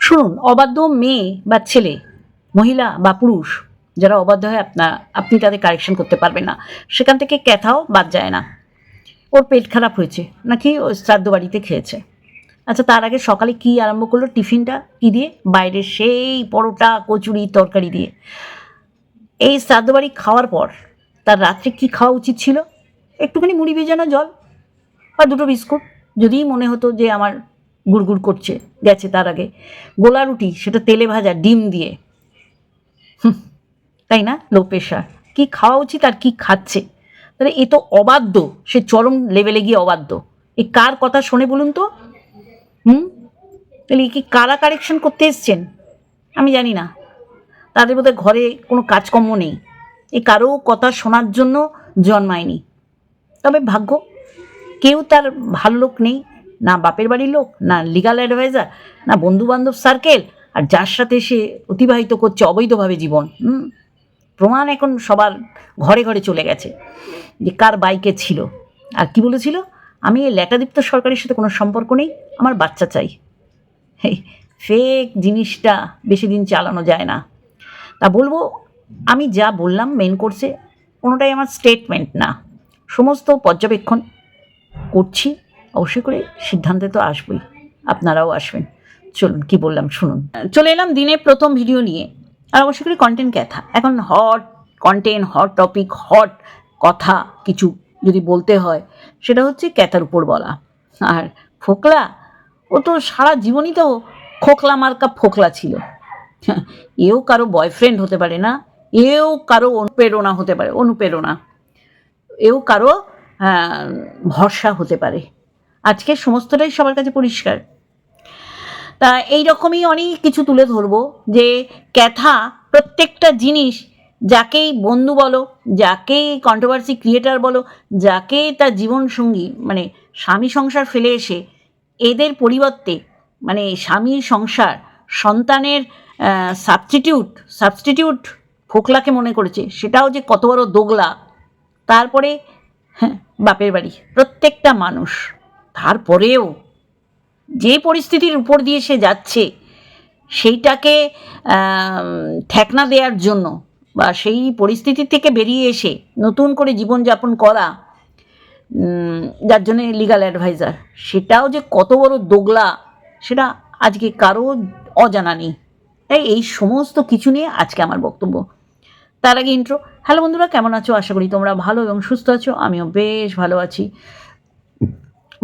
শুনুন, অবাধ্য মেয়ে বা ছেলে, মহিলা বা পুরুষ, যারা অবাধ্য হয় আপনার আপনি তাদের কারেকশন করতে পারবেন না। সেখান থেকে ক্যাথাও বাদ যায় না। ওর পেট খারাপ হয়েছে, নাকি ওই শ্রাদ্ধ বাড়িতে খেয়েছে। আচ্ছা তার আগে সকালে কি আরম্ভ করল টিফিনটা? কি দিয়ে? বাইরের সেই পরোটা, কচুরি, তরকারি দিয়ে। এই শ্রাদ্ধ বাড়ি খাওয়ার পর তার রাত্রে কি খাওয়া উচিত ছিল? একটুখানি মুড়ি ভেজানো জল বা দুটো বিস্কুট। যদি মনে হতো যে আমার গুড়গুড় করছে, গেছে তার আগে। গোলা রুটি, সেটা তেলে ভাজা, ডিম দিয়ে। তাই না? লো প্রেশার কী খাওয়া উচিত আর কি খাচ্ছে? তাহলে এ তো অবাধ্য, সে চরম লেভেলে গিয়ে অবাধ্য। এ কার কথা শোনে বলুন তো? হুম? তাহলে কি কারা কারেকশন করতে এসছেন? আমি জানি না। তাদের বোধহয় ঘরে কোনো কাজকর্ম নেই। এ কারও কথা শোনার জন্য জন্মায়নি। তবে ভাগ্য কেউ তার ভালো লোক নেই। না বাপের বাড়ির লোক, না লিগাল অ্যাডভাইজার না বন্ধু বান্ধব সার্কেল আর যার সাথে সে অতিবাহিত করছে অবৈধভাবে জীবন প্রমাণ এখন সবার ঘরে ঘরে চলে গেছে যে কার বাইকে ছিল। আর কি বলেছিল? আমি এই ল্যাটাদীপ্ত সরকারের সাথে কোনো সম্পর্ক নেই, আমার বাচ্চা চাই। এই ফেক জিনিসটা বেশি দিন চালানো যায় না। তা বলব, আমি যা বললাম মেন কোর্সে কোনোটাই আমার স্টেটমেন্ট না। সমস্ত পর্যবেক্ষণ করছি, অবশ্যই করে সিদ্ধান্তে তো আসবই, আপনারাও আসবেন। চলুন, কি বললাম, শুনুন। চলে এলাম দিনে প্রথম ভিডিও নিয়ে। আর অবশ্যই করে কন্টেন্ট ক্যাথা এখন hot content hot topic hot কথা কিছু যদি বলতে হয়, সেটা হচ্ছে ক্যাথার উপর বলা। আর ফোকলা, ও তো সারা জীবনই তো খোকলা মার্কা ফোকলা ছিল। এও কারও বয়ফ্রেন্ড হতে পারে না, এও কারও অনুপ্রেরণা হতে পারে, অনুপ্রেরণা। এও কারও ভরসা হতে পারে। আজকে সমস্তটাই সবার কাছে পরিষ্কার। তা এই রকমই অনেক কিছু তুলে ধরবো যে ক্যাথা প্রত্যেকটা জিনিস যাকেই বন্ধু বলো, যাকেই কন্ট্রোভার্সি ক্রিয়েটার বলো, যাকে তার জীবনসঙ্গী মানে স্বামী সংসার ফেলে এসে এদের পরিবর্তে মানে স্বামীর সংসার, সন্তানের সাবস্টিটিউট সাবস্টিটিউট ফোকলাকে মনে করেছে, সেটাও যে কত বড় দোগলা। তারপরে হ্যাঁ বাপের বাড়ি, প্রত্যেকটা মানুষ। তারপরেও যে পরিস্থিতির উপর দিয়ে সে যাচ্ছে, সেইটাকে ঠেকনা দেওয়ার জন্য বা সেই পরিস্থিতি থেকে বেরিয়ে এসে নতুন করে জীবনযাপন করা যার জন্য লিগাল অ্যাডভাইজার সেটাও যে কত বড় দোগলা, সেটা আজকে কারও অজানা নেই। তাই এই সমস্ত কিছু নিয়ে আজকে আমার বক্তব্য। তার আগে ইন্ট্রো হ্যালো বন্ধুরা, কেমন আছো? আশা করি তোমরা ভালো এবং সুস্থ আছো। আমিও বেশ ভালো আছি।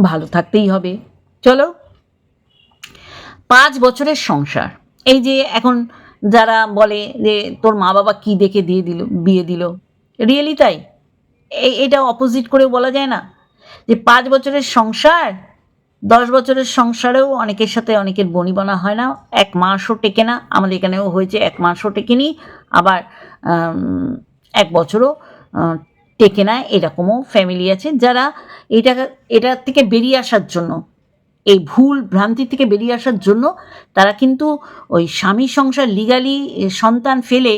ভালো থাকতেই হবে। চলো, পাঁচ বছরের সংসার। এই যে এখন যারা বলে যে তোর মা বাবা কি দেখে দিয়ে দিল, বিয়ে দিল রিয়েলি তাই? এই এটা অপোজিট করেও বলা যায় না। যে পাঁচ বছরের সংসার, দশ বছরের সংসারেও অনেকের সাথে অনেকের বনিবনা হয় না। এক মাসও টেকে না। আমাদের এখানেও হয়েছে, এক মাসও টেকেনি। আবার এক বছরও টেকে না, এরকমও ফ্যামিলি আছে যারা এটা এটার থেকে বেরিয়ে আসার জন্য, এই ভুল ভ্রান্তি থেকে বেরিয়ে আসার জন্য তারা কিন্তু ওই স্বামী সংসার লিগালি সন্তান ফেলে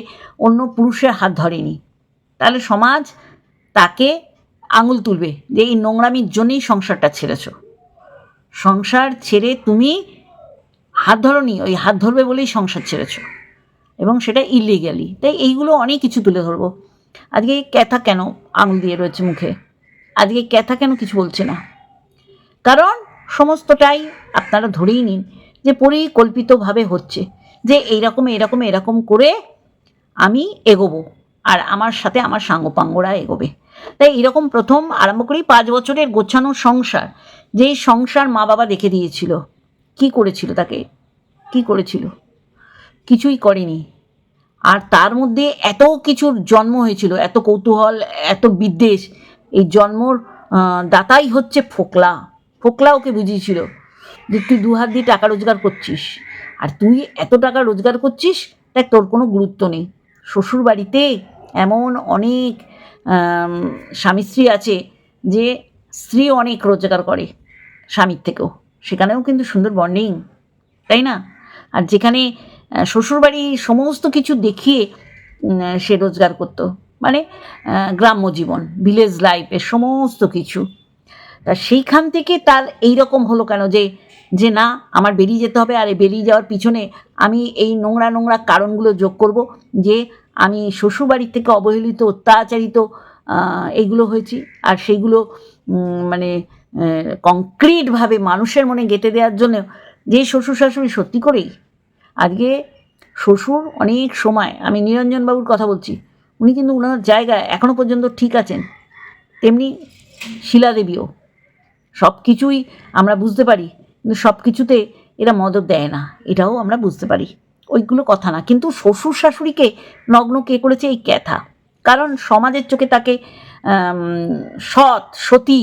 অন্য পুরুষের হাত ধরেনি। তাহলে সমাজ তাকে আঙুল তুলবে যে এই নোংরামির জন্যই সংসারটা ছেড়েছ। সংসার ছেড়ে তুমি হাত ধরনি, ওই হাত ধরবে বলেই সংসার ছেড়েছ। এবং সেটা ইলিগালি তাই এইগুলো অনেক কিছু তুলে ধরবো। আজকে ক্যাথা কেন আঙুল দিয়ে রয়েছে মুখে? আজকে ক্যাথা কেন কিছু বলছে না? কারণ সমস্তটাই আপনারা ধরেই নিন যে পরিকল্পিতভাবে হচ্ছে, যে এইরকম এরকম এরকম করে আমি এগোবো আর আমার সাথে আমার সাঙ্গপাঙ্গরা এগোবে। তাই এরকম প্রথম আরম্ভ করি পাঁচ বছরের গোছানো সংসার, যেই সংসার মা বাবা দেখে দিয়েছিল, কি করেছিল তাকে? কি করেছিল? কিছুই করেনি। আর তার মধ্যে এত কিছুর জন্ম হয়েছিল, এত কৌতূহল, এত বিদ্বেষ, এই জন্মর দাতাই হচ্ছে ফোকলা। ফোকলা ওকে বুঝিয়েছিল যে তুই দু হাত দিয়ে টাকা রোজগার করছিস। আর তুই এত টাকা রোজগার করছিস তাই তোর কোনো গুরুত্ব নেই। শ্বশুর বাড়িতে এমন অনেক স্বামী স্ত্রী আছে যে স্ত্রী অনেক রোজগার করে স্বামীর থেকেও। সেখানেও কিন্তু সুন্দর বন্ডিং তাই না? আর যেখানে শ্বশুরবাড়ি সমস্ত কিছু দেখিয়ে সে রোজগার করতো। মানে গ্রাম্য জীবন ভিলেজ লাইফের সমস্ত কিছু। তা সেইখান থেকে তার এই রকম হলো কেন যে যে না, আমার বেরিয়ে যেতে হবে, আর বেরিয়ে যাওয়ার পিছনে আমি এই নোংরা নোংরা কারণগুলো যোগ করব যে, আমি শ্বশুরবাড়ির থেকে অবহেলিত, অত্যাচারিত এইগুলো হয়েছি। আর সেইগুলো মানে কংক্রিটভাবে মানুষের মনে গেঁথে দেওয়ার জন্য যে শ্বশুর শাশুড়ি সত্যি করেই আজকে শ্বশুর অনেক সময়, আমি নিরঞ্জনবাবুর কথা বলছি, উনি কিন্তু ওনার জায়গায় এখনও পর্যন্ত ঠিক আছেন। তেমনি শিলাদেবীও। সব কিছুই আমরা বুঝতে পারি, কিন্তু সব কিছুতে এরা মদত দেয় না, এটাও আমরা বুঝতে পারি। ওইগুলো কথা না, কিন্তু শ্বশুর শাশুড়িকে নগ্ন কে করেছে এই ক্যাথা? কারণ সমাজের চোখে তাকে সৎ, সতী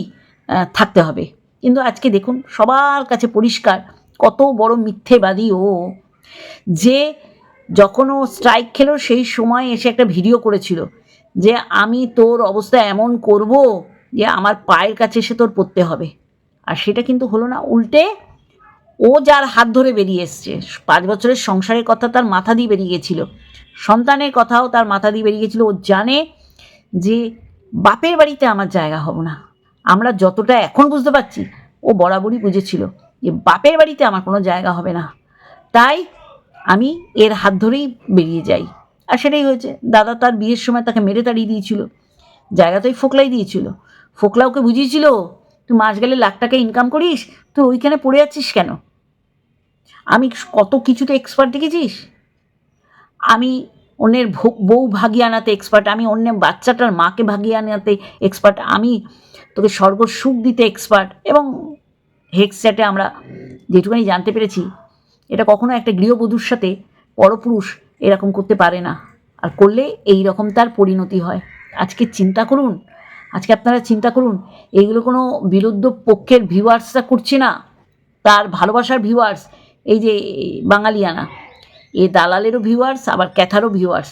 থাকতে হবে। কিন্তু আজকে দেখুন, সবার কাছে পরিষ্কার, কত বড় মিথ্যেবাদী ও যে যখন ও স্ট্রাইক খেলো, সেই সময় এসে একটা ভিডিও করেছিল যে, আমি তোর অবস্থা এমন করব যে, আমার পায়ের কাছে এসে তোর পড়তে হবে। আর সেটা কিন্তু হলো না। উল্টে ও যার হাত ধরে বেরিয়ে এসছে, পাঁচ বছরের সংসারের কথা তার মাথা দিয়ে বেরিয়ে গেছিল, সন্তানের কথাও তার মাথা দিয়ে বেরিয়ে গেছিল। ও জানে যে, বাপের বাড়িতে আমার জায়গা হব না। আমরা যতটা এখন বুঝতে পারছি, ও বরাবরই বুঝেছিল যে, বাপের বাড়িতে আমার কোনো জায়গা হবে না। তাই আমি এর হাত ধরেই বেরিয়ে যাই। আর সেটাই হয়েছে, দাদা তার বিয়ের সময় তাকে মেরে তাড়িয়ে দিয়েছিল। জায়গা তো ওই ফোকলাই দিয়েছিল। ফোকলা ওকে বুঝিয়েছিল, তুই মাস গেলে লাখ টাকা ইনকাম করিস, তুই ওইখানে পড়ে যাচ্ছিস কেন? আমি কত কিছুতে এক্সপার্ট দেখেছিস? আমি অন্যের বউ ভাগিয়ে আনাতে এক্সপার্ট আমি অন্যের বাচ্চাটার মাকে ভাগিয়ে আনাতে এক্সপার্ট আমি তোকে স্বর্গ সুখ দিতে এক্সপার্ট এবং হেক্সচ্যাটে আমরা যেটুকুনি জানতে পেরেছি এটা কখনো একটা গৃহবধূর সাথে পরপুরুষ এরকম করতে পারে না। আর করলে এই রকম তার পরিণতি হয়। আজকে চিন্তা করুন, আজকে আপনারা চিন্তা করুন এইগুলো কোনো বিরুদ্ধ পক্ষের ভিউয়ার্সরা করছে না। তার ভালোবাসার ভিউয়ার্স এই যে বাঙালিয়ানা, এ দালালেরও ভিউয়ার্স আবার ক্যাথারও ভিউয়ার্স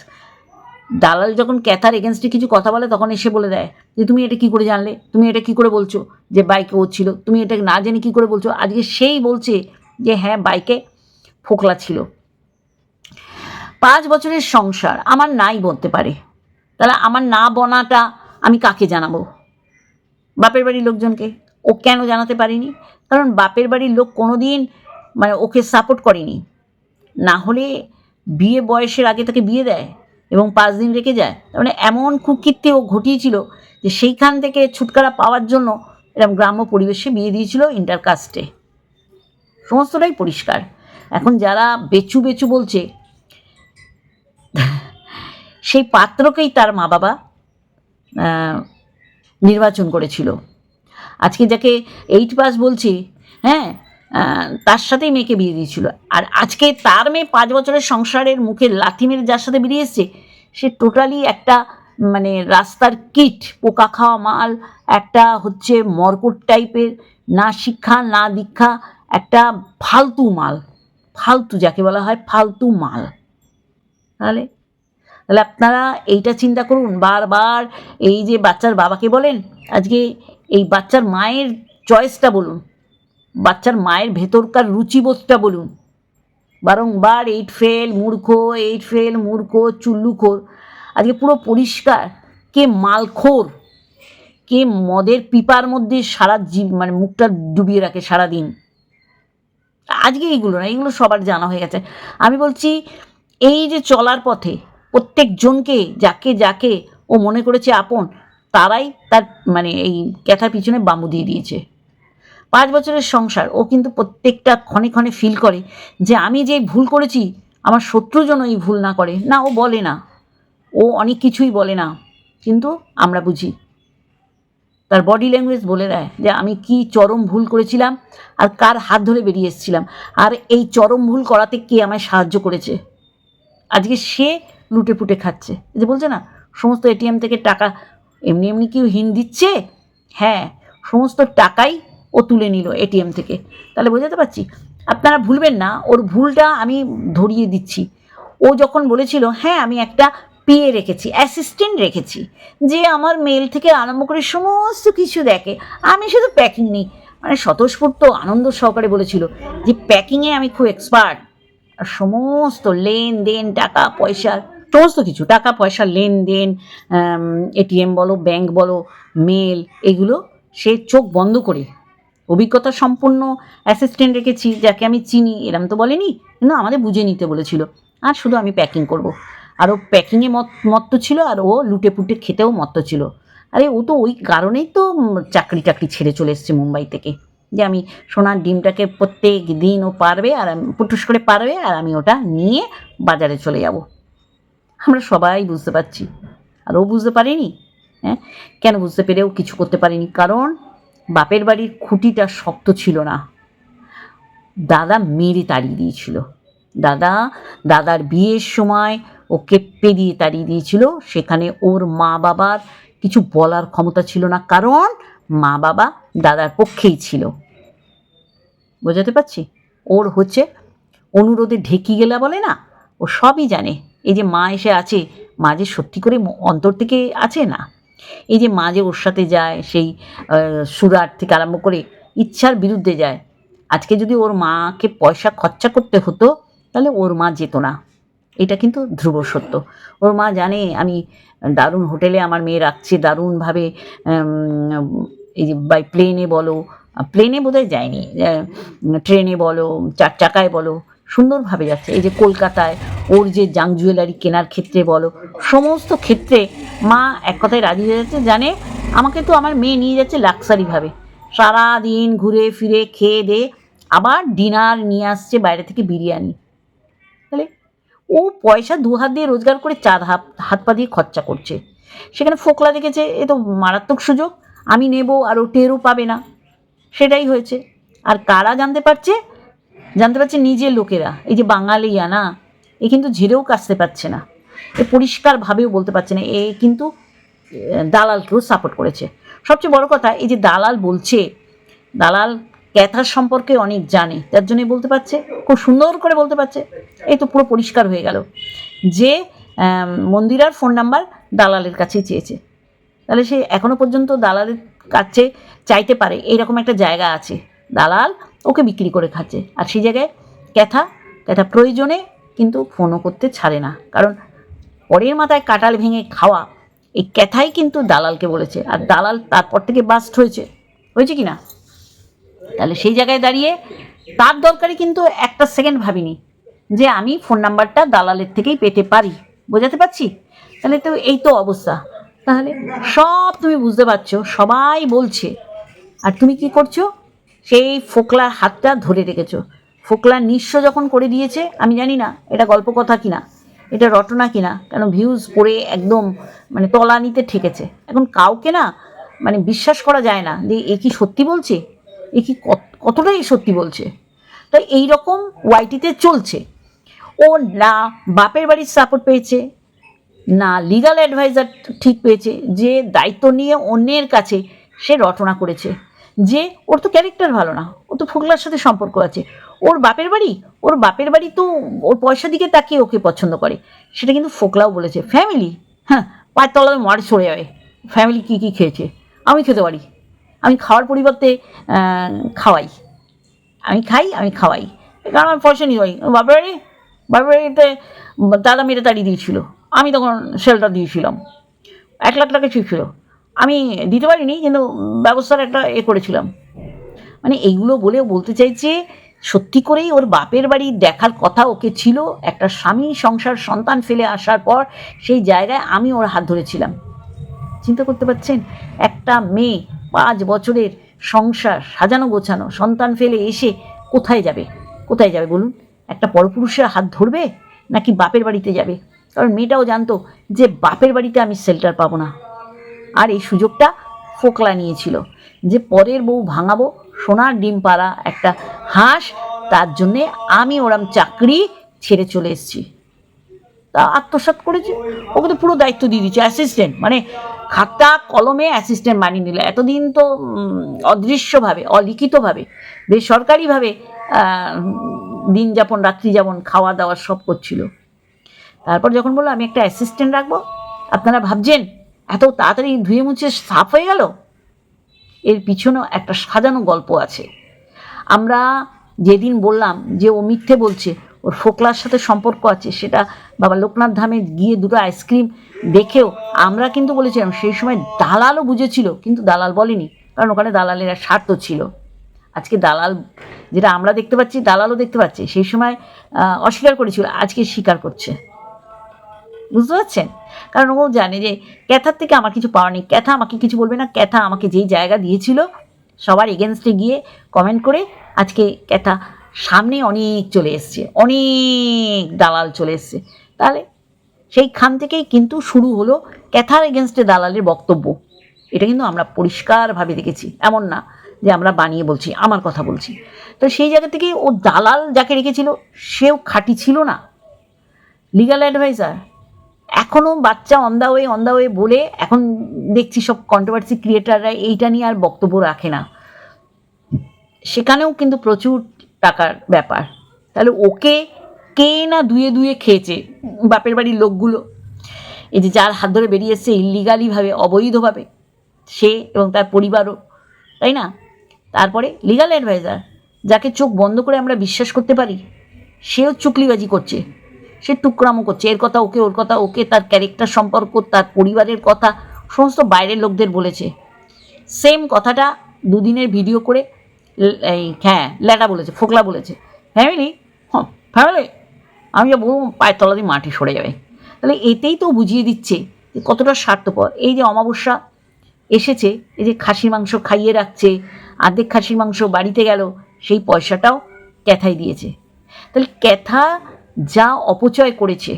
দালাল যখন ক্যাথার এগেনস্টে কিছু কথা বলে, তখন এসে বলে দেয় যে, তুমি এটা কি করে জানলে? তুমি এটা কি করে বলছো যে বাইকে ও ছিল? তুমি এটা না জেনে কি করে বলছো? আজকে সেই বলছে যে হ্যাঁ বাইকে ফোকলা ছিল। পাঁচ বছরের সংসার আমার নাই বলতে পারে। তাহলে আমার না বনাটা আমি কাকে জানাব? বাপের বাড়ির লোকজনকে ও কেন জানাতে পারিনি? কারণ বাপের বাড়ির লোক কোনো দিন মানে ওকে সাপোর্ট করেনি। না হলে বিয়ে বয়সের আগে তাকে বিয়ে দেয় এবং পাঁচ দিন রেখে যায়। মানে এমন কুকীর্তি ও ঘটিয়েছিল যে সেইখান থেকে ছুটকারা পাওয়ার জন্য এরকম গ্রাম্য পরিবেশে বিয়ে দিয়েছিল ইন্টারকাস্টে সমস্তটাই পরিষ্কার। এখন যারা বেচু বেচু বলছে, সেই পাত্রকেই তার মা বাবা নির্বাচন করেছিল। আজকে যাকে এইট পাস বলছি হ্যাঁ তার সাথেই মেয়েকে বিয়ে দিয়েছিল। আর আজকে তার মেয়ে পাঁচ বছরের সংসারের মুখে লাথি মেরে যার সাথে বেরিয়ে এসছে, সে টোটালি একটা মানে রাস্তার কিট, পোকা খাওয়া মাল, একটা হচ্ছে মরকট টাইপের না শিক্ষা, না দীক্ষা, একটা ফালতু মাল। ফালতু যাকে বলা হয় ফালতু মাল। তাহলে তাহলে আপনারা এইটা চিন্তা করুন, বারবার এই যে বাচ্চার বাবাকে বলেন, আজকে এই বাচ্চার মায়ের চয়েসটা বলুন, বাচ্চার মায়ের ভেতরকার রুচিবোধটা বলুন। বারংবার এইট ফেল, মূর্খ, এইট ফেল, মূর্খ, চুল্লুখোর, আজকে পুরো পরিষ্কার, কে মালখোর, কে মদের পিপার মধ্যে সারা জীব মানে মুখটা ডুবিয়ে রাখে সারাদিন। আজকে এইগুলো না, এইগুলো সবার জানা হয়ে গেছে। আমি বলছি, এই যে চলার পথে প্রত্যেকজনকে, যাকে যাকে ও মনে করেছে আপন, তারাই তার মানে এই ক্যাথার পিছনে বাম্বু দিয়ে দিয়েছে। পাঁচ বছরের সংসার, ও কিন্তু প্রত্যেকটা ক্ষণে ক্ষণে ফিল করে যে আমি যে ভুল করেছি, আমার শত্রু যেন এই ভুল না করে। না, ও বলে না। ও অনেক কিছুই বলে না। কিন্তু আমরা বুঝি তার বডি ল্যাঙ্গুয়েজ বলে দেয় যে আমি কি চরম ভুল করেছিলাম আর কার হাত ধরে বেরিয়ে এসেছিলাম। আর এই চরম ভুল করাতে কে আমায় সাহায্য করেছে? আজকে সে লুটে পুটে খাচ্ছে। যে বলছে না, সমস্ত এটিএম থেকে টাকা, এমনি এমনি কি হিন দিচ্ছে? হ্যাঁ সমস্ত টাকাই ও তুলে নিল এটিএম থেকে। তাহলে বোঝাতে পারছি? আপনারা ভুলবেন না, ওর ভুলটা আমি ধরিয়ে দিচ্ছি। ও যখন বলেছিল হ্যাঁ আমি একটা পেয়ে রেখেছি অ্যাসিস্ট্যান্ট রেখেছি, যে আমার মেল থেকে আরম্ভ করে সমস্ত কিছু দেখে। আমি শুধু প্যাকিং নিই মানে স্বতঃস্ফূর্ত আনন্দ সহকারে বলেছিল যে প্যাকিংয়ে আমি খুব এক্সপার্ট আর সমস্ত লেনদেন, টাকা, পয়সা, সমস্ত কিছু, টাকা, পয়সা, লেনদেন এটিএম বলো ব্যাংক বলো মেল এগুলো সে চোখ বন্ধ করে অভিজ্ঞতা সম্পন্ন অ্যাসিস্ট্যান্ট রেখেছি, যাকে আমি চিনি, এরম তো বলেনি? কিন্তু আমাদের বুঝে নিতে বলেছিল। আর শুধু আমি প্যাকিং করব। আর ও প্যাকিংয়ে মত, মত্ত ছিল আর ও লুটে পুটে খেতেও মত্ত ছিল। আরে ও তো ওই কারণেই তো চাকরি টাকরি ছেড়ে চলে এসছে মুম্বাই থেকে। যে আমি সোনার ডিমটাকে প্রত্যেক দিন ও পারবে আর পুটুস করে পারবে আর আমি ওটা নিয়ে বাজারে চলে যাব। আমরা সবাই বুঝতে পারছি। আর ও বুঝতে পারেনি? হ্যাঁ? কেন বুঝতে পেরেও কিছু করতে পারেনি? কারণ বাপের বাড়ির খুঁটিটা শক্ত ছিল না। দাদা মেরে তাড়িয়ে দিয়েছিল। দাদা, দাদার বিয়ের সময় ওকে পেরিয়ে তাড়িয়ে দিয়েছিল। সেখানে ওর মা বাবার কিছু বলার ক্ষমতা ছিল না, কারণ মা বাবা দাদার পক্ষেই ছিল। বোঝাতে পারছি? ওর হচ্ছে অনুরোধে ঢেকি গেলা বলে না? ও সবই জানে। এই যে মা এসে আছে, মা যে সত্যি করে অন্তর থেকে আছে না? এই যে মা যে ওর সাথে যায়, সেই সুরাট থেকে আরম্ভ করে ইচ্ছার বিরুদ্ধে যায়। আজকে যদি ওর মাকে পয়সা খরচা করতে হতো, তাহলে ওর মা যেত না। এটা কিন্তু ধ্রুব সত্য। ওর মা জানে, আমি দারুণ হোটেলে আমার মেয়ে রাখছে, দারুণভাবে এই যে বাই প্লেনে বলো প্লেনে বোধহয় যায়নি ট্রেনে বলো, চার চাকায় বলো, সুন্দরভাবে যাচ্ছে। এই যে কলকাতায় ওর যে জাং জুয়েলারি কেনার ক্ষেত্রে বলো, সমস্ত ক্ষেত্রে মা এক কথায় রাজি হয়ে যাচ্ছে, জানে আমাকে তো আমার মেয়ে নিয়ে যাচ্ছে লাক্সারিভাবে সারা দিন ঘুরে ফিরে খেয়ে দে, আবার ডিনার নিয়ে আসছে বাইরে থেকে বিরিয়ানি। ও পয়সা দু হাত দিয়ে রোজগার করে চার হাত হাত পা দিয়ে খরচা করছে। সেখানে ফোকলা দেখেছে, এ তো মারাত্মক সুযোগ, আমি নেব আর ও টেরও পাবে না। সেটাই হয়েছে। আর কারা জানতে পারছে? জানতে পারছে নিজের লোকেরা। এই যে বাঙালিয়া না, এ কিন্তু ঝেড়েও কাচতে পারছে না। এ পরিষ্কারভাবেও বলতে পারছে না, এ কিন্তু দালালকেও সাপোর্ট করেছে। সবচেয়ে বড় কথা, এই যে দালাল বলছে, দালাল ক্যাথার সম্পর্কে অনেক জানে, যার জন্যই বলতে পারছে, খুব সুন্দর করে বলতে পারছে। এই তো পুরো পরিষ্কার হয়ে গেল। যে মন্দিরার ফোন নাম্বার দালালের কাছেই চেয়েছে। তাহলে সে এখনও পর্যন্ত দালালের কাছে চাইতে পারে এইরকম একটা জায়গা আছে। দালাল ওকে বিক্রি করে খাচ্ছে। আর সেই জায়গায় ক্যাথা ক্যাথা প্রয়োজনে কিন্তু ফোনও করতে ছাড়ে না। কারণ পরের মাথায় কাটাল ভেঙে খাওয়া, এই ক্যাথাই কিন্তু দালালকে বলেছে। আর দালাল তারপর থেকে বাস্ট হয়েছে। হয়েছে কি না? তাহলে সেই জায়গায় দাঁড়িয়ে তার দরকারে কিন্তু একটা সেকেন্ড ভাবিনি যে আমি ফোন নাম্বারটা দালালের থেকেই পেতে পারি। বোঝাতে পারছি? তাহলে তো এই তো অবস্থা। তাহলে সব তুমি বুঝতে পারছ, সবাই বলছে। আর তুমি কি করছ? সেই ফোকলার হাতটা ধরে রেখেছো। ফোকলা নিঃস্ব যখন করে দিয়েছে, আমি জানি না এটা গল্প কথা কিনা, এটা রটনা কিনা কেন ভিউজ পড়ে একদম মানে তলানিতে ঠেকেছে। এখন কাউকে না মানে বিশ্বাস করা যায় না যে এ কি সত্যি বলছে? এ কি কত- কতটাই সত্যি বলছে? তাই এই রকম ওয়াইটিতে চলছে। ও না বাপের বাড়ির সাপোর্ট পেয়েছে, না লিগাল অ্যাডভাইজার ঠিক পেয়েছে, যে দায়িত্ব নিয়ে অন্যের কাছে সে রটনা করেছে। যে ওর তো ক্যারেক্টার ভালো না ও তো ফোকলার সাথে সম্পর্ক আছে। ওর বাপের বাড়ি, ওর বাপের বাড়ি তো ওর পয়সা দিকে তাকিয়ে ওকে পছন্দ করে। সেটা কিন্তু ফোকলাও বলেছে ফ্যামিলি হ্যাঁ পায়ের তলায় মার সরে যাবে। ফ্যামিলি কী কী খেয়েছে? আমি খেতে পারি। আমি খাওয়ার পরিবর্তে খাওয়াই। আমি খাই, আমি খাওয়াই। কারণ আমি পয়সা নিয়ে যাই বাপের বাড়ি। বাপের বাড়িতে দাদা মেরে তাড়িয়ে দিয়েছিল। আমি তখন শেল্টার দিয়েছিলাম। এক লাখ টাকা ঠিক ছিল আমি দিতে পারিনি, কিন্তু ব্যবস্থার একটা এ করেছিলাম। মানে এইগুলো বলে বলতে চাইছে, সত্যি করেই ওর বাপের বাড়ি দেখার কথা ওকে ছিল। একটা স্বামী সংসার, সন্তান ফেলে আসার পর সেই জায়গায় আমি ওর হাত ধরেছিলাম। চিন্তা করতে পারছেন? একটা মেয়ে পাঁচ বছরের সংসার সাজানো গোছানো, সন্তান ফেলে এসে কোথায় যাবে? কোথায় যাবে বলুন? একটা পরপুরুষের হাত ধরবে নাকি বাপের বাড়িতে যাবে? কারণ মেয়েটাও জানতো যে বাপের বাড়িতে আমি শেল্টার পাবো না। আর এই সুযোগটা ফোকলা নিয়েছিল যে পরের বউ ভাঙাবো, সোনার ডিম পাড়া একটা হাঁস, তার জন্যে আমি ওরম চাকরি ছেড়ে চলে এসেছি। তা আত্মসাৎ করেছে। ওকে তো পুরো দায়িত্ব দিয়ে দিচ্ছে অ্যাসিস্ট্যান্ট মানে খাতা, কলমে অ্যাসিস্ট্যান্ট মানিয়ে নিল এতদিন তো অদৃশ্যভাবে, অলিখিতভাবে, বেসরকারিভাবে দিন যাপন, রাত্রি যাপন, খাওয়া দাওয়া সব করছিল। তারপর যখন বলল, আমি একটা অ্যাসিস্ট্যান্ট রাখব? আপনারা ভাবছেন, এত তাড়াতাড়ি ধুয়ে মুছে সাফ হয়ে গেল? এর পিছনেও একটা সাজানো গল্প আছে। আমরা যেদিন বললাম যে ও মিথ্যে বলছে ওর ফোকলার সাথে সম্পর্ক আছে, সেটা বাবা লোকনাথ ধামে গিয়ে দুটো আইসক্রিম দেখেও আমরা কিন্তু বলেছিলাম সেই সময় দালালও বুঝেছিল, কিন্তু দালাল বলেনি, কারণ ওখানে দালালেরা স্বার্থ ছিল। আজকে দালাল যেটা আমরা দেখতে পাচ্ছি, দালালও দেখতে পাচ্ছি, সেই সময় অস্বীকার করেছিল, আজকে স্বীকার করছে। বুঝতে পারছেন? কারণ ও জানে যে ক্যাথার থেকে আমার কিছু পাওয়ার নেই, ক্যাথা আমাকে কিছু বলবে না, ক্যাথা আমাকে যেই জায়গা দিয়েছিল, সবার এগেনস্টে গিয়ে কমেন্ট করে আজকে ক্যাথা সামনে অনেক চলে এসছে, অনেক দালাল চলে এসছে। তাহলে সেইখান থেকেই কিন্তু শুরু হলো ক্যাথার এগেনস্টে দালালের বক্তব্য। এটা কিন্তু আমরা পরিষ্কারভাবে দেখেছি, এমন না যে আমরা বানিয়ে বলছি, আমার কথা বলছি। তো সেই জায়গা থেকে ও দালাল যাকে রেখেছিল, সেও খাঁটি ছিল না। লিগাল অ্যাডভাইজার এখনও বাচ্চা on the way on the way বলে এখন দেখছি সব কন্ট্রোভার্সি ক্রিয়েটাররা এইটা নিয়ে আর বক্তব্য রাখে না। সেখানেও কিন্তু প্রচুর টাকার ব্যাপার। তাহলে ওকে কে না দুয়ে দুয়ে খেয়েছে বাপের বাড়ির লোকগুলো? এই যে যার হাত ধরে বেরিয়ে এসছে ইলিগালিভাবে অবৈধভাবে, সে এবং তার পরিবারও, তাই না? তারপরে লিগাল অ্যাডভাইজার যাকে চোখ বন্ধ করে আমরা বিশ্বাস করতে পারি, সেও চুকলিবাজি করছে, সে টুকরামো করছে। এর কথা ওকে, ওর কথা ওকে, তার ক্যারেক্টার সম্পর্ক, তার পরিবারের কথা, সমস্ত বাইরের লোকদের বলেছে। সেম কথাটা দুদিনের ভিডিও করে এই হ্যাঁ ল্যাটা বলেছে, ফোকলা বলেছে। ফ্যামিলি হ্যাঁ ফ্যামিলি আমি যা বলব পায়ের তলা দিয়ে মাটি সরে যাবে। তাহলে এতেই তো বুঝিয়ে দিচ্ছে যে কতটা স্বার্থপর। এই যে অমাবস্যা এসেছে, এই যে খাসির মাংস খাইয়ে রাখছে, আর্ধেক খাসির মাংস বাড়িতে গেল, সেই পয়সাটাও ক্যাথাই দিয়েছে। তাহলে ক্যাথা যা অপচয় করেছে,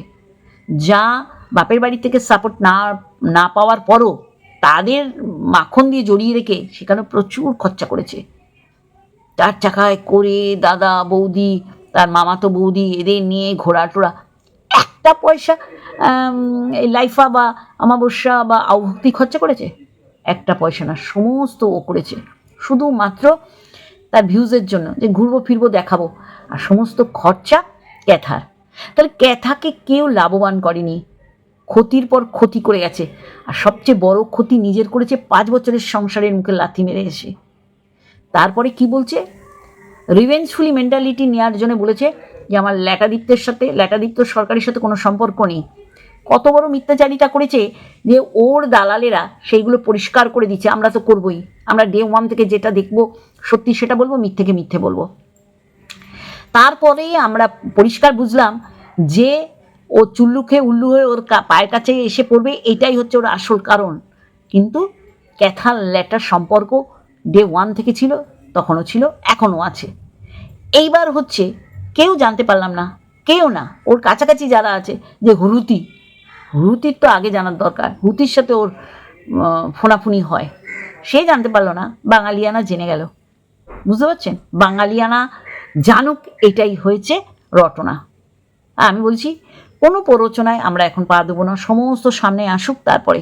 যা বাপের বাড়ি থেকে সাপোর্ট না না পাওয়ার পরও তাদের মাখন দিয়ে জড়িয়ে রেখে সেখানে প্রচুর খরচা করেছে। চার চাকায় করে দাদা, বৌদি, তার মামাতো বৌদি, এদের নিয়ে ঘোরা টোরা একটা পয়সা এই লাইফা বা অমাবস্যা বা আউভক্তি খরচা করেছে? একটা পয়সা না, সমস্ত ও করেছে। শুধুমাত্র তার ভিউজের জন্য, যে ঘুরবো, ফিরবো, দেখাবো। আর সমস্ত খরচা ক্যাথার। তাহলে ক্যাথাকে কেউ লাভবান করেনি। ক্ষতির পর ক্ষতি করে গেছে। আর সবচেয়ে বড় ক্ষতি নিজের করেছে, পাঁচ বছরের সংসারের মুখে লাথি মেরে এসে। তারপরে কি বলছে? রিভেঞ্জফুলি মেন্টালিটি নেওয়ার জন্য বলেছে যে আমার ল্যাটাদীপ্তের সাথে ল্যাটাদীপ্ত সরকারের সাথে কোনো সম্পর্ক নেই। কত বড় মিথ্যাচারিতা করেছে যে ওর দালালেরা সেইগুলো পরিষ্কার করে দিচ্ছে। আমরা তো করবই। আমরা ডে ওয়ান থেকে যেটা দেখব, সত্যি সেটা বলব, মিথ্যেকে মিথ্যে বলব। তারপরেই আমরা পরিষ্কার বুঝলাম যে ও চুল্লু খেয়ে উল্লু হয়ে ওর পায়ের কাছে এসে পড়বে, এটাই হচ্ছে ওর আসল কারণ। কিন্তু ক্যাথাল ল্যাটার সম্পর্ক ডে ওয়ান থেকে ছিল, তখনও ছিল, এখনও আছে। এইবার হচ্ছে কেউ জানতে পারলাম না, কেউ না, ওর কাছাকাছি যারা আছে, যে হুরুতি হুরুতির তো আগে জানার দরকার হুতির সাথে ওর ফোনাফুনি হয়। সে জানতে পারল না, বাঙালিয়ানা জেনে গেল। বুঝতে পারছেন? বাঙালিয়ানা জানুক, এটাই হয়েছে রটনা। আমি বলছি, কোনো প্ররোচনায় আমরা এখন পা দেবো না, সমস্ত সামনে আসুক তারপরে।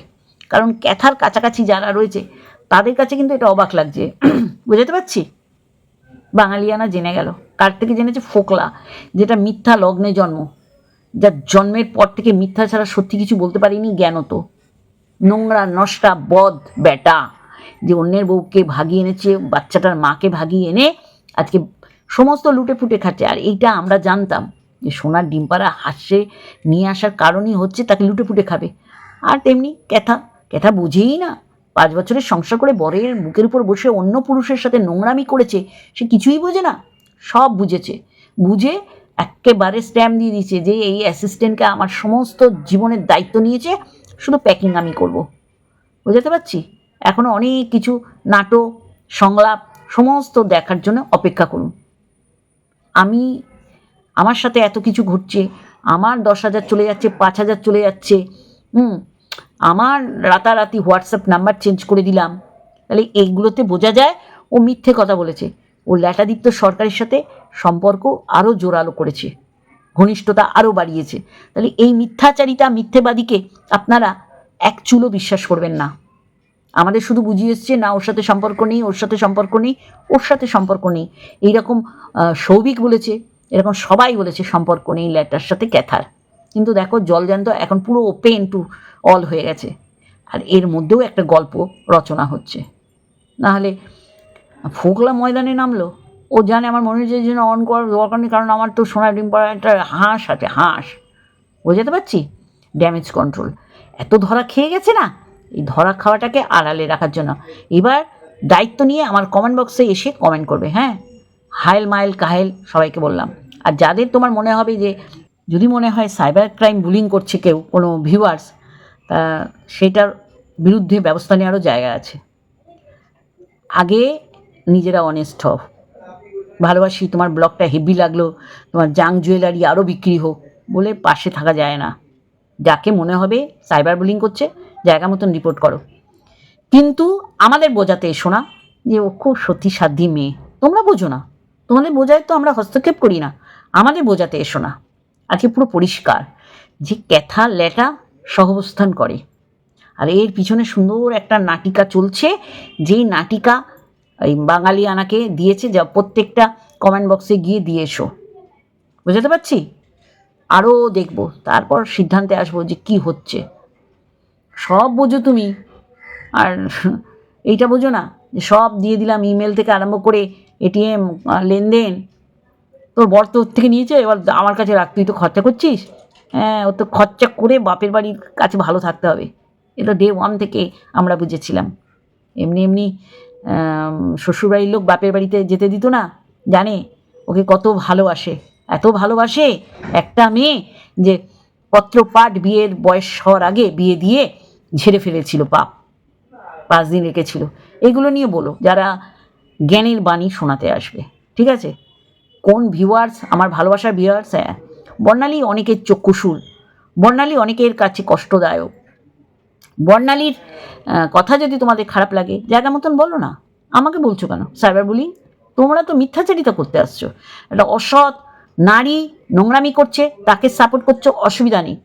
কারণ ক্যাথার কাছাকাছি যারা রয়েছে তাদের কাছে কিন্তু এটা অবাক লাগছে। বুঝতে পারছি? বাঙালিয়ানা জেনে গেল। কার থেকে জেনেছে? ফোকলা, যেটা মিথ্যা লগ্নে জন্ম। যার জন্মের পর থেকে মিথ্যা ছাড়া সত্যি কিছু বলতে পারিনি জ্ঞান তো। নোংরা, নষ্টা বদ বেটা যে অন্যের বউকে ভাগিয়ে এনেছে, বাচ্চাটার মাকে ভাগিয়ে এনে আজকে সমস্ত লুটে ফুটে খাচ্ছে। আর এইটা আমরা জানতাম যে সোনার ডিম্পারা হাসে নিয়ে আসার কারণই হচ্ছে তাকে লুটে ফুটে খাবে। আর তেমনি ক্যাথা ক্যাথা বুঝেই না পাঁচ বছরের সংসার করে বরের বুকের উপর বসে অন্য পুরুষের সাথে নোংরামি করেছে, সে কিছুই বোঝে না। সব বুঝেছে। বুঝে একেবারে স্ট্যাম্প দিয়ে দিয়েছে যে এই অ্যাসিস্ট্যান্টকে আমার সমস্ত জীবনের দায়িত্ব নিয়েছে, শুধু প্যাকিং আমি করব। বুঝাতে পারছি? এখনও অনেক কিছু, নাটক, সংলাপ, সমস্ত দেখার জন্য অপেক্ষা করুন। আমি, আমার সাথে এত কিছু ঘটছে, আমার দশ হাজার চলে যাচ্ছে, পাঁচ হাজার চলে যাচ্ছে, হুম আমার রাতারাতি হোয়াটসঅ্যাপ নাম্বার চেঞ্জ করে দিলাম। তাহলে এইগুলোতে বোঝা যায় ও মিথ্যে কথা বলেছে। ও ল্যাটাদীপ্ত সরকারের সাথে সম্পর্ক আরও জোরালো করেছে। ঘনিষ্ঠতা আরও বাড়িয়েছে। তাহলে এই মিথ্যাচারিতা, মিথ্যেবাদীকে আপনারা এক চুলো বিশ্বাস করবেন না। আমাদের শুধু বুঝিয়ে এসছে, না, ওর সাথে সম্পর্ক নেই, ওর সাথে সম্পর্ক নেই, ওর সাথে সম্পর্ক নেই। এইরকম সৌভিক বলেছে, এরকম সবাই বলেছে সম্পর্ক নেই ল্যাটার সাথে ক্যাথার। কিন্তু দেখো জলজান্ত এখন পুরো ওপেন টু অল হয়ে গেছে। আর এর মধ্যেও একটা গল্প রচনা হচ্ছে। নাহলে ফোকলা ময়দানে নামলো। ও জানে আমার মনে হচ্ছে জন্য অন করার দরকার নেই, কারণ আমার তো সোনার ডিম পাড়া একটা হাঁস আছে, হাঁস। বোঝাতে পারছি? ড্যামেজ কন্ট্রোল এত ধরা খেয়ে গেছে না? এই ধরা খাওয়াটাকে আড়ালে রাখার জন্য। এবার দায়িত্ব নিয়ে আমার কমেন্ট বক্সে এসে কমেন্ট করবে হ্যাঁ? হাইল মাইল কাহেল সবাইকে বললাম। আর যাদের তোমার মনে হবে যে, যদি মনে হয় সাইবার ক্রাইম বুলিং করছে কেউ, কোনো ভিউয়ার্স তা সেটার বিরুদ্ধে ব্যবস্থা নেওয়ারও জায়গা আছে। আগে নিজেরা অনেস্ট হও। ভালোবাসি, তোমার ব্লগটা হেভি লাগল, তোমার জাং জুয়েলারি আরও বিক্রি হোক বলে পাশে থাকা যায় না। যাকে মনে হবে সাইবার বুলিং করছে, জায়গা মতন রিপোর্ট করো। কিন্তু আমাদের বোঝাতে এসো না যে ও খুব সত্যি সাধ্যী মেয়ে। তোমরা বোঝো না। তোমাদের বোঝায় তো আমরা হস্তক্ষেপ করি না। আমাদের বোঝাতে এসো না। আজকে পুরো পরিষ্কার। যে ক্যাথা ল্যাটা সহবস্থান করে। আর এর পিছনে সুন্দর একটা নাটিকা চলছে, যেই নাটিকা এই বাঙালি আনাকে দিয়েছে, যা প্রত্যেকটা কমেন্ট বক্সে গিয়ে দিয়ে এসো। বুঝতে পারছি? আরও দেখব, তারপর সিদ্ধান্তে আসব যে কি হচ্ছে। সব বোঝো তুমি। আর এইটা বোঝো না, যে সব দিয়ে দিলাম ইমেল থেকে আরম্ভ করে এটিএম লেনদেন। তোর বর তোর থেকে নিয়েছে, এবার আমার কাছে রাখ তুই তো খরচা করছিস? হ্যাঁ ও তো খরচা করে বাপের বাড়ির কাছে ভালো থাকতে হবে। এটা ডে ওয়ান থেকে আমরা বুঝেছিলাম। এমনি এমনি শ্বশুরবাড়ির লোক বাপের বাড়িতে যেতে দিত না, জানে? ওকে কত ভালোবাসে। এত ভালোবাসে একটা মেয়ে যে পত্রপাঠ বিয়ের বয়স হওয়ার আগে বিয়ে দিয়ে ঝেড়ে ফেলেছিল পাপ, পাঁচ দিন রেখেছিল। এগুলো নিয়ে বলো, যারা জ্ঞানের বাণী শোনাতে আসবে। ঠিক আছে? কোন ভিউয়ার্স আমার ভালোবাসার ভিউয়ার্স হ্যাঁ বর্ণালী অনেকের চক্ষুশুল বর্ণালী অনেকের কাছে কষ্টদায়ক। বর্ণালীর কথা যদি তোমাদের খারাপ লাগে, জায়গা মতন বলো না। আমাকে বলছো কেন? সাইবার বুলিং তোমরা তো মিথ্যাচারিতা করতে আসছো। একটা অসৎ নারী নোংরামি করছে, তাকে সাপোর্ট করছ, অসুবিধা নেই।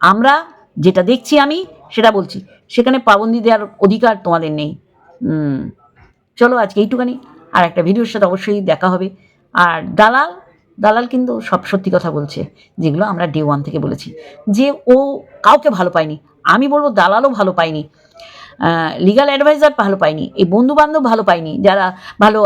আমরা যেটা দেখছি আমি, সেটা বলছি। সেখানে পাবন্দি দেওয়ার অধিকার তোমাদের নেই। চলো আজকে এইটুখানি। আর একটা ভিডিওর সাথে অবশ্যই দেখা হবে। আর দালাল দালাল কিন্তু সব সত্যি কথা বলছে, যেগুলো আমরা ডে ওয়ান থেকে বলেছি। যে ও কাউকে ভালো পায়নি, আমি বলব দালালও ভালো পায়নি লিগাল অ্যাডভাইজার ভালো পাইনি এই বন্ধু বান্ধব ভালো পাইনি যারা ভালো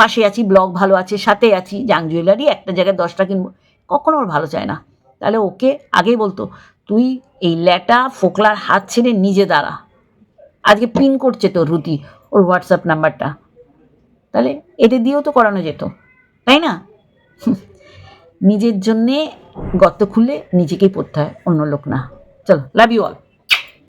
পাশে আছি ব্লগ ভালো আছে, সাথে আছি জাং জুয়েলারি একটা জায়গায় দশটা কিনবো, কখনো ওর ভালো চায় না। তাহলে ওকে আগেই বলতো, তুই এই ল্যাটা ফোকলার হাত ছেড়ে নিজে দাঁড়া। আজকে পিন করছে তো রুতি ওর হোয়াটসঅ্যাপ নাম্বারটা তাহলে এদের দিয়েও তো করানো যেত, তাই না? নিজের জন্যে গর্ত খুলে নিজেকেই পড়তে হয় অন্য লোক না। চলো লাভ ইউ অল